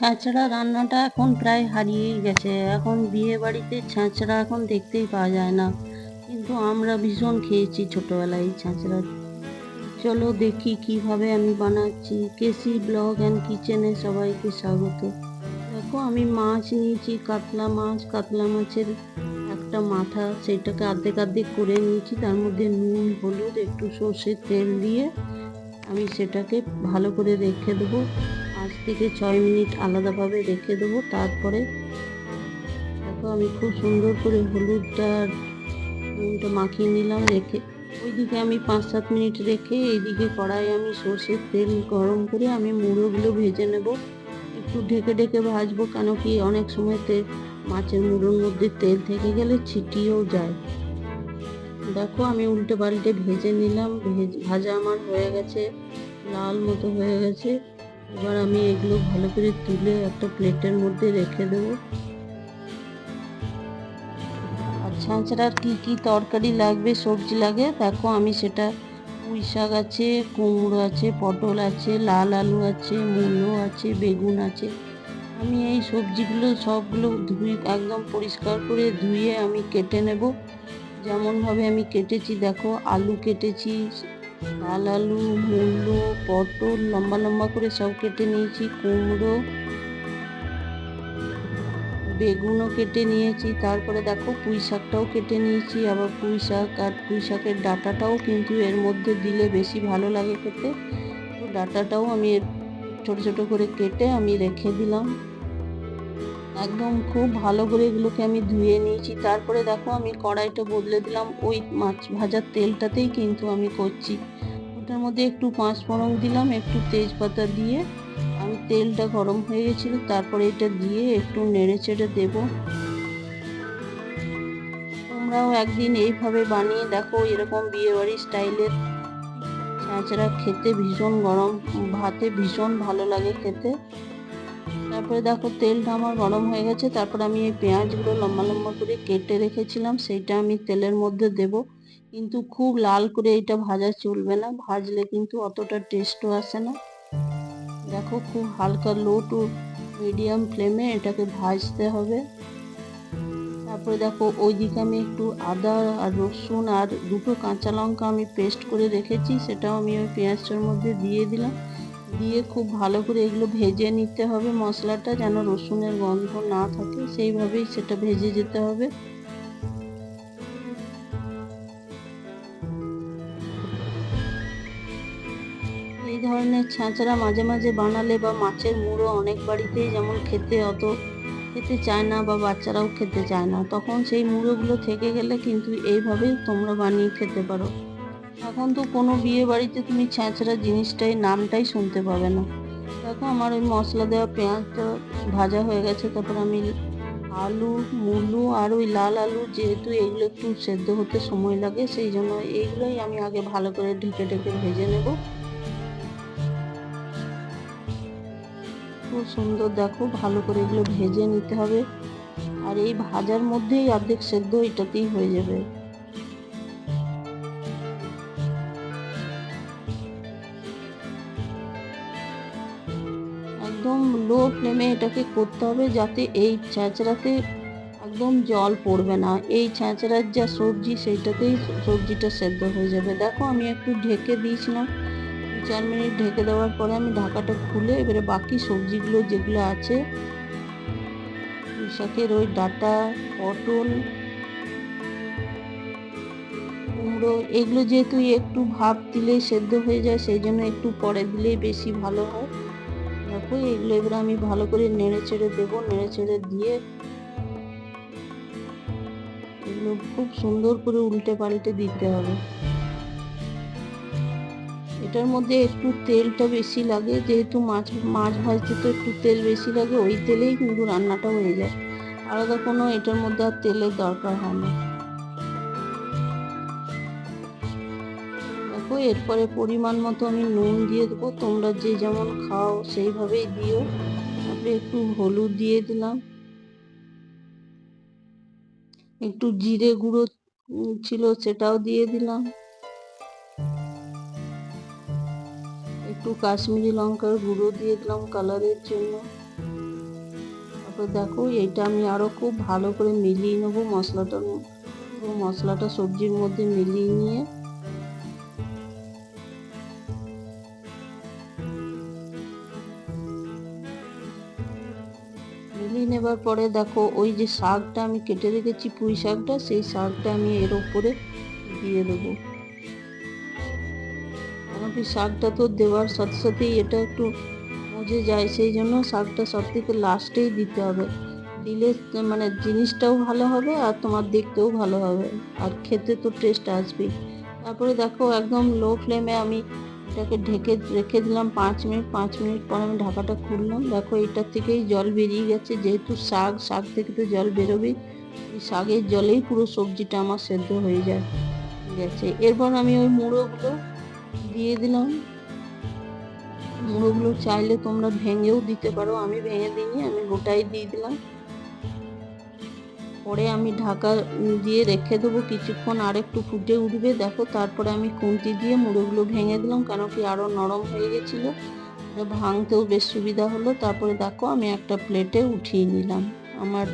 ছাঁচড়া রান্নাটা এখন প্রায় হারিয়েই গেছে। এখন বিয়ে বাড়িতে ছাঁচড়া এখন দেখতেই পাওয়া যায় না। কিন্তু আমরা ভীষণ খেয়েছি ছোটোবেলায় ছাঁচড়া। চলো দেখি কীভাবে আমি বানাচ্ছি। কেসি ব্লগ অ্যান্ড কিচেনে সবাইকে স্বাগত। দেখো আমি মাছ নিয়েছি, কাতলা মাছ। কাতলা মাছের একটা মাথা, সেটাকে আর্ধেক আর্ধেক করে নিয়েছি। তার মধ্যে নুন, হলুদ, একটু সর্ষের তেল দিয়ে আমি সেটাকে ভালো করে রেখে দেবো। থেকে ছয় মিনিট আলাদাভাবে রেখে দেবো, তারপরে দেখো আমি খুব সুন্দর করে হলুদটা নুনটা মাখিয়ে নিলাম, রেখে ওইদিকে আমি পাঁচ সাত মিনিট রেখে এইদিকে কড়াই আমি সর্ষের তেল গরম করে আমি মুড়োগুলো ভেজে নেব। একটু ঢেকে ঢেকে ভাজবো, কেন কি অনেক সময় তে মাছের মুড়োর মধ্যে তেল থেকে গেলে ছিটিয়েও যায়। দেখো আমি উল্টে পাল্টে ভেজে নিলাম, ভেজ ভাজা আমার হয়ে গেছে, লাল মতো হয়ে গেছে। এবার আমি এগুলো ভালো করে তুলে একটা প্লেটের মধ্যে রেখে দেবো। আর ছাঁচড়ার কী কী তরকারি লাগবে, সবজি লাগে, দেখো আমি সেটা পুঁই শাক আছে, কুমড়ো আছে, পটল আছে, লাল আলু আছে, মূলো আছে, বেগুন আছে। আমি এই সবজিগুলো সবগুলো ধুই, একদম পরিষ্কার করে ধুয়ে আমি কেটে নেব। যেমনভাবে আমি কেটেছি, দেখো আলু কেটেছি লাল আলু মূলো, পটল, লম্বা লম্বা করে সব কেটে নিয়েছি, কুমড়ো, বেগুনও কেটে নিয়েছি, তারপরে দেখো পুঁই শাকটাও কেটে নিয়েছি, আবার পুঁই শাক আর পুঁই শাকের ডাঁটাটাও কিন্তু এর মধ্যে দিলে বেশি ভালো লাগে খেতে। তো ডাঁটাটাও আমি ছোট ছোট করে কেটে আমি রেখে দিলাম। একদম খুব ভালো করে এগুলোকে আমি ধুয়ে নিয়েছি। তারপরে দেখো আমি কড়াইটা বদলে দিলাম। ওই মাছ ভাজার তেলটাতেই কিন্তু আমি করছি। ওটার মধ্যে একটু পাঁচ ফোড়ন দিলাম, একটু তেজপাতা দিয়ে। আমি তেলটা গরম হয়ে গেছিল, তারপরে এটা দিয়ে একটু নেড়ে চেড়ে দেবো। তোমরাও একদিন এইভাবে বানিয়ে দেখো, এরকম বিয়েবাড়ি স্টাইলের ছাঁচড়া খেতে ভীষণ গরম, ভাতে ভীষণ ভালো লাগে খেতে। তারপরে দেখো তেলটা আমার গরম হয়ে গেছে, তারপর আমি এই পেঁয়াজগুলো লম্বা লম্বা করে কেটে রেখেছিলাম, সেইটা আমি তেলের মধ্যে দেব। কিন্তু খুব লাল করে এটা ভাজা চলবে না, ভাজলে কিন্তু অতটা টেস্টও আসে না। দেখো খুব হালকা লো টু মিডিয়াম ফ্লেমে এটাকে ভাজতে হবে। তারপরে দেখো ওইদিকে আমি একটু আদা আর রসুন আর দুটো কাঁচা লঙ্কা আমি পেস্ট করে রেখেছি, সেটাও আমি ওই পেঁয়াজটার মধ্যে দিয়ে দিলাম। দিয়ে খুব ভালো করে এগুলো ভেজে নিতে হবে। মশলাটা যেন রসুনের গন্ধ না থাকে, সেইভাবেই সেটা ভেজে যেতে হবে। এই ধরনের ছাঁচড়া মাঝে মাঝে বানালে বা মাছের মুড়ো অনেক বাড়িতেই যেমন খেতে অত খেতে চায় না বা বাচ্চারাও খেতে চায় না, তখন সেই মুড়োগুলো থেকে গেলে কিন্তু এইভাবেই তোমরা বানিয়ে খেতে পারো। এখন তো কোনো বিয়ে বাড়িতে তুমি ছ্যাঁচড়া জিনিসটাই, নামটাই শুনতে পাবে না। দেখো আমার ওই মশলা দেওয়া পেঁয়াজটা ভাজা হয়ে গেছে, তারপর আমি আলু, মুলো আর ওই লাল আলু যেহেতু এগুলো একটু সেদ্ধ হতে সময় লাগে, সেই জন্য এইগুলোই আমি আগে ভালো করে ঢেকে ঢেকে ভেজে নেব। খুব সুন্দর, দেখো ভালো করে এগুলো ভেজে নিতে হবে। আর এই ভাজার মধ্যেই অর্ধেক সেদ্ধ, এটাতেই হয়ে যাবে। ফ্লেমে এটাকে করতে হবে যাতে এই ছ্যাঁচড়াতে একদম জল পড়বে না। এই ছ্যাঁচড়ার যা সবজি, সেইটাতেই সবজিটা সেদ্ধ হয়ে যাবে। দেখো, আমি একটু ঢেকে দিয়েছিলাম। দু চার মিনিট ঢেকে দেওয়ার পরে আমি ঢাকাটা খুলে এবারে বাকি সবজিগুলো যেগুলো আছে শাকের ওই ডাটা, পটল, কুমড়ো, এগুলো যেহেতু একটু ভাপ দিলেই সেদ্ধ হয়ে যায়, সেই জন্য একটু পরে দিলেই বেশি ভালো হয়। দেখো এগুলো আমি ভালো করে নেড়ে চেড়ে দেবো, নেড়ে চেড়ে দিয়ে এগুলো খুব সুন্দর করে উল্টে পাল্টে দিতে হবে। এটার মধ্যে একটু তেলটা বেশি লাগে, যেহেতু মাছ মাছ ভাজতে তো একটু তেল বেশি লাগে, ওই তেলেই কিন্তু রান্নাটা হয়ে যায়। আলাদা কোনো এটার মধ্যে আর তেলের দরকার হয় না। এরপরে পরিমাণ মতো আমি নুন দিয়ে দেবো। তোমরা যে যেমন খাও সেইভাবেই দিও। তারপরে একটু হলুদ দিয়ে দিলাম। একটু জিরে গুঁড়ো ছিল সেটাও দিয়ে দিলাম। একটু কাশ্মীরি লঙ্কার গুঁড়ো দিয়ে দিলাম কালারের জন্য। তারপর দেখো, এইটা আমি আরও খুব ভালো করে মিলিয়ে নেব মশলাটা মশলাটা সবজির মধ্যে মিলিয়ে নিয়ে নেবার পরে দেখো, ওই যে শাকটা আমি কেটে রেখেছি, পুঁই শাকটা, সেই শাকটা আমি এর উপরে দিয়ে দেবো। আমাকে শাকটা তো দেওয়ার সাথে সাথেই এটা একটু মজে যায়, সেই জন্য শাকটা সব থেকে লাস্টেই দিতে হবে। দিলে মানে জিনিসটাও ভালো হবে আর তোমার দেখতেও ভালো হবে। আর খেতে তো টেস্ট আসবেই। তারপরে দেখো, একদম লো ফ্লেমে আমি এটাকে ঢেকে রেখে দিলাম পাঁচ মিনিট পাঁচ মিনিট পর আমি ঢাকাটা খুললাম। দেখো এটার থেকেই জল বেরিয়ে গেছে, যেহেতু শাক শাক থেকে তো জল বেরোবেই এই শাকের জলেই পুরো সবজিটা আমার সেদ্ধ হয়ে যায় গেছে এরপর আমি ওই মুড়োগুলো দিয়ে দিলাম। মুড়োগুলো চাইলে তোমরা ভেঙেও দিতে পারো, আমি ভেঙে দিইনি, আমি গোটাই দিয়ে দিলাম। পরে আমি ঢাকা দিয়ে রেখে দেবো। কিছুক্ষণ আর একটু ফুটে উঠবে। দেখো, তারপরে আমি খুন্তি দিয়ে মুড়োগুলো ভেঙে দিলাম, কেন কি আরও নরম হয়ে গেছিল। ভাঙতেও বেশ সুবিধা হলো। তারপরে দেখো, আমি একটা প্লেটে উঠিয়ে নিলাম। আমার